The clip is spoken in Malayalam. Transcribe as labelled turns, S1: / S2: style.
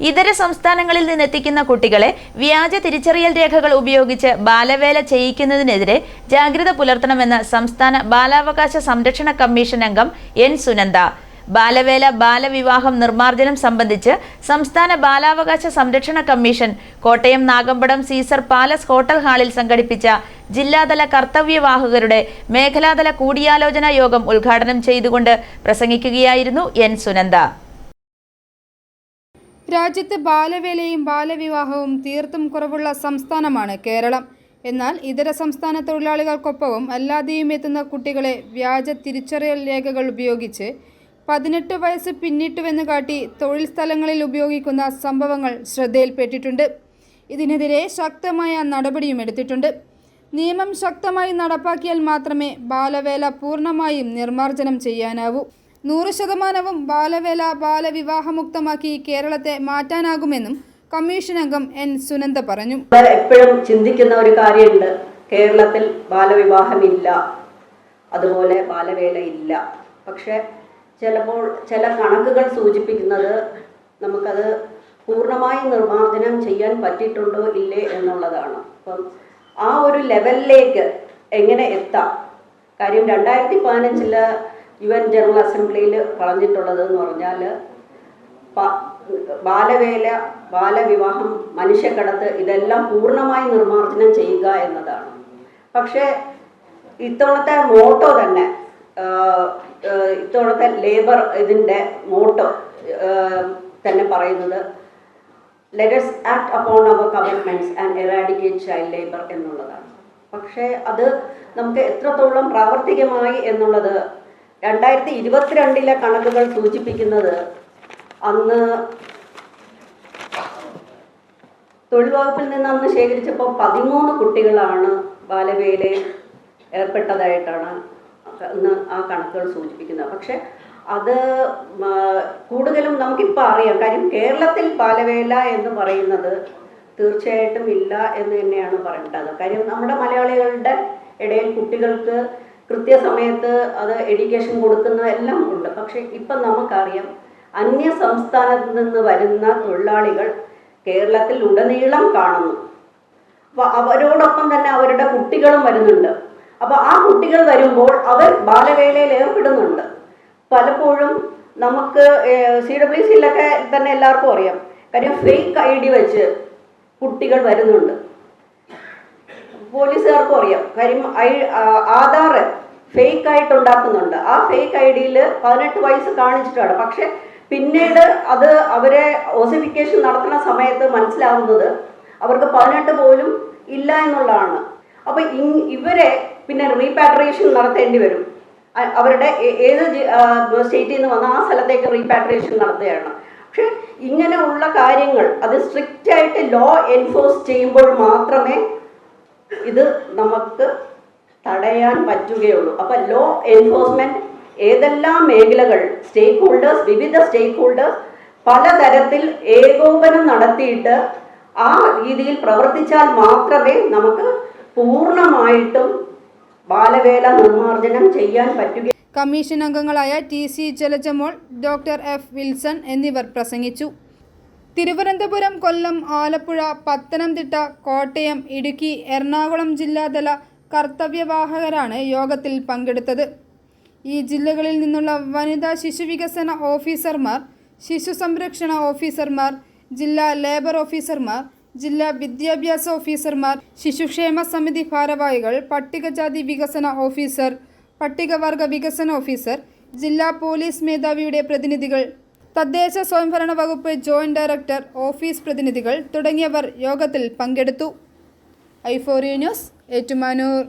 S1: ഇതര സംസ്ഥാനങ്ങളിൽ നിന്നെത്തിക്കുന്ന കുട്ടികളെ വ്യാജ തിരിച്ചറിയൽ രേഖകൾ ഉപയോഗിച്ച് ബാലവേല ചെയ്യിക്കുന്നതിനെതിരെ ജാഗ്രത പുലർത്തണമെന്ന് സംസ്ഥാന ബാലാവകാശ സംരക്ഷണ കമ്മീഷൻ അംഗം എൻ സുനന്ദ. ബാലവേല ബാലവിവാഹം നിർമ്മാർജനം സംബന്ധിച്ച് സംസ്ഥാന ബാലാവകാശ സംരക്ഷണ commission Kottayam Nagampadam Caesar Palace hotel ഹാളിൽ സംഘടിപ്പിച്ച ജില്ലാതല കർത്തവ്യവാഹകരുടെ മേഖലാതല കൂടിയാലോചനാ യോഗം ഉദ്ഘാടനം ചെയ്തുകൊണ്ട് പ്രസംഗിക്കുകയായിരുന്നു എൻ സുനന്ദ.
S2: രാജ്യത്ത് ബാലവേലയും ബാലവിവാഹവും തീർത്തും കുറവുള്ള സംസ്ഥാനമാണ് കേരളം. എന്നാൽ ഇതര സംസ്ഥാന തൊഴിലാളികൾക്കൊപ്പവും അല്ലാതെയും എത്തുന്ന കുട്ടികളെ വ്യാജ തിരിച്ചറിയൽ രേഖകൾ ഉപയോഗിച്ച് പതിനെട്ട് വയസ്സ് പിന്നിട്ടുവെന്ന് കാട്ടി തൊഴിൽ സ്ഥലങ്ങളിൽ ഉപയോഗിക്കുന്ന സംഭവങ്ങൾ ശ്രദ്ധയിൽപ്പെട്ടിട്ടുണ്ട്. ഇതിനെതിരെ ശക്തമായ നടപടിയും എടുത്തിട്ടുണ്ട്. നിയമം ശക്തമായി നടപ്പാക്കിയാൽ മാത്രമേ ബാലവേല പൂർണമായും നിർമ്മാർജനം ചെയ്യാനാവൂ. നൂറ് ശതമാനവും ബാലവേല ബാലവിവാഹമുക്തമാക്കി കേരളത്തെ മാറ്റാനാകുമെന്നും കമ്മീഷൻ അംഗം എൻ സുനന്ദ പറഞ്ഞു.
S3: എപ്പോഴും ചിന്തിക്കുന്ന ഒരു കാര്യമുണ്ട്. കേരളത്തിൽ ബാലവിവാഹമില്ല. അതുപോലെ ബാലവേല ഇല്ല പക്ഷെ ചിലപ്പോൾ ചില കണക്കുകൾ സൂചിപ്പിക്കുന്നത് നമുക്കത് പൂർണമായി നിർമാർജനം ചെയ്യാൻ പറ്റിയിട്ടുണ്ടോ ഇല്ലേ എന്നുള്ളതാണ്. അപ്പം ആ ഒരു ലെവലിലേക്ക് എങ്ങനെ എത്താം? കാര്യം രണ്ടായിരത്തി പതിനഞ്ചിൽ യു എൻ ജനറൽ അസംബ്ലിയിൽ പറഞ്ഞിട്ടുള്ളത് എന്ന് പറഞ്ഞാൽ ബാലവേല ബാലവിവാഹം മനുഷ്യക്കടത്ത് ഇതെല്ലാം പൂർണമായി നിർമ്മാർജനം ചെയ്യുക എന്നതാണ്. പക്ഷേ ഇത്തവണത്തെ മോട്ടോ തന്നെ ഇത്തവണത്തെ ലേബർ ഇതിന്റെ മോട്ടോ തന്നെ പറയുന്നത് let's act upon our commitments and eradicate child labour എന്നുള്ളതാണ്. പക്ഷേ അത് നമുക്ക് എത്രത്തോളം പ്രാവർത്തികമായി എന്നുള്ളത് രണ്ടായിരത്തി ഇരുപത്തിരണ്ടിലെ കണക്കുകൾ സൂചിപ്പിക്കുന്നത് അന്ന് തൊഴിൽ വകുപ്പിൽ നിന്ന് അന്ന് ശേഖരിച്ചപ്പോൾ പതിമൂന്ന് കുട്ടികളാണ് ബാലവേലയിൽ ഏർപ്പെട്ടതായിട്ടാണ് അന്ന് ആ കണക്കുകൾ സൂചിപ്പിക്കുന്നത്. പക്ഷെ അത് കൂടുതലും നമുക്കിപ്പോൾ അറിയാം. കാര്യം കേരളത്തിൽ ബാലവേല എന്ന് പറയുന്നത് തീർച്ചയായിട്ടും ഇല്ല എന്ന് തന്നെയാണ് പറയേണ്ടത്. കാര്യം നമ്മുടെ മലയാളികളുടെ ഇടയിൽ കുട്ടികൾക്ക് കൃത്യസമയത്ത് അത് എഡ്യൂക്കേഷൻ കൊടുക്കുന്നതെല്ലാം ഉണ്ട്. പക്ഷെ ഇപ്പം നമുക്കറിയാം അന്യ സംസ്ഥാനത്ത് നിന്ന് വരുന്ന തൊഴിലാളികൾ കേരളത്തിൽ ഉടനീളം കാണുന്നു. അപ്പോൾ അവരോടൊപ്പം തന്നെ അവരുടെ കുട്ടികളും വരുന്നുണ്ട്. അപ്പോൾ ആ കുട്ടികൾ വരുമ്പോൾ അവർ ബാലവേലയിൽ ഏർപ്പെടുന്നുണ്ട്. പലപ്പോഴും നമുക്ക് സി ഡബ്ല്യു സിയിലൊക്കെ തന്നെ എല്ലാവർക്കും അറിയാം. കാര്യം ഫേക്ക് ഐ ഡി വെച്ച് കുട്ടികൾ വരുന്നുണ്ട്. പോലീസുകാർക്കും അറിയാം. കാര്യം ഐ ആധാർ ഫേക്ക് ആയിട്ട് ഉണ്ടാക്കുന്നുണ്ട് ആ ഫേക്ക് ഐ ഡിയിൽ പതിനെട്ട് വയസ്സ് കാണിച്ചിട്ടാണ്. പക്ഷെ പിന്നീട് അത് അവരെ ഓസിഫിക്കേഷൻ നടത്തുന്ന സമയത്ത് മനസ്സിലാവുന്നത് അവർക്ക് പതിനെട്ട് പോലും ഇല്ല എന്നുള്ളതാണ്. അപ്പൊ ഇവരെ പിന്നെ റീപാട്രിയേഷൻ നടത്തേണ്ടി വരും. അവരുടെ ഏത് സ്റ്റേറ്റിൽ നിന്ന് വന്ന ആ സ്ഥലത്തേക്ക് റീപാട്രിയേഷൻ നടത്തുകയാണ്. പക്ഷെ ഇങ്ങനെയുള്ള കാര്യങ്ങൾ അത് സ്ട്രിക്റ്റ് ആയിട്ട് ലോ എൻഫോഴ്സ് ചെയ്യുമ്പോൾ മാത്രമേ ഇത് നമുക്ക് തടയാൻ പറ്റുകയുള്ളൂ. അപ്പൊ ലോ എൻഫോഴ്സ്മെന്റ് ഏതെല്ലാം മേഖലകൾ സ്റ്റേക്ക് ഹോൾഡേഴ്സ് വിവിധ സ്റ്റേക്ക് ഹോൾഡേഴ്സ് പലതരത്തിൽ ഏകോപനം നടത്തിയിട്ട് ആ രീതിയിൽ പ്രവർത്തിച്ചാൽ മാത്രമേ നമുക്ക് പൂർണമായിട്ടും ബാലവേല നിർമ്മാർജനം ചെയ്യാൻ പറ്റുക
S2: കമ്മീഷൻ അംഗങ്ങളായ T C Jalajamol doctor F Wilson എന്നിവർ പ്രസംഗിച്ചു. തിരുവനന്തപുരം കൊല്ലം ആലപ്പുഴ പത്തനംതിട്ട കോട്ടയം ഇടുക്കി എറണാകുളം ജില്ലാതല കർത്തവ്യവാഹകരാണ് യോഗത്തിൽ പങ്കെടുത്തത്. ഈ ജില്ലകളിൽ നിന്നുള്ള വനിതാ ശിശുവികസന ഓഫീസർമാർ ശിശു സംരക്ഷണ ഓഫീസർമാർ ജില്ലാ ലേബർ ഓഫീസർമാർ ജില്ലാ വിദ്യാഭ്യാസ ഓഫീസർമാർ ശിശുക്ഷേമ സമിതി ഭാരവാഹികൾ പട്ടികജാതി വികസന ഓഫീസർ പട്ടികവർഗ വികസന ഓഫീസർ ജില്ലാ പോലീസ് മേധാവിയുടെ പ്രതിനിധികൾ തദ്ദേശ സ്വയംഭരണ വകുപ്പ് ജോയിന്റ് ഡയറക്ടർ ഓഫീസ് പ്രതിനിധികൾ തുടങ്ങിയവർ യോഗത്തിൽ പങ്കെടുത്തു. ഐഫോറിയ ന്യൂസ് ഏറ്റുമാനൂർ.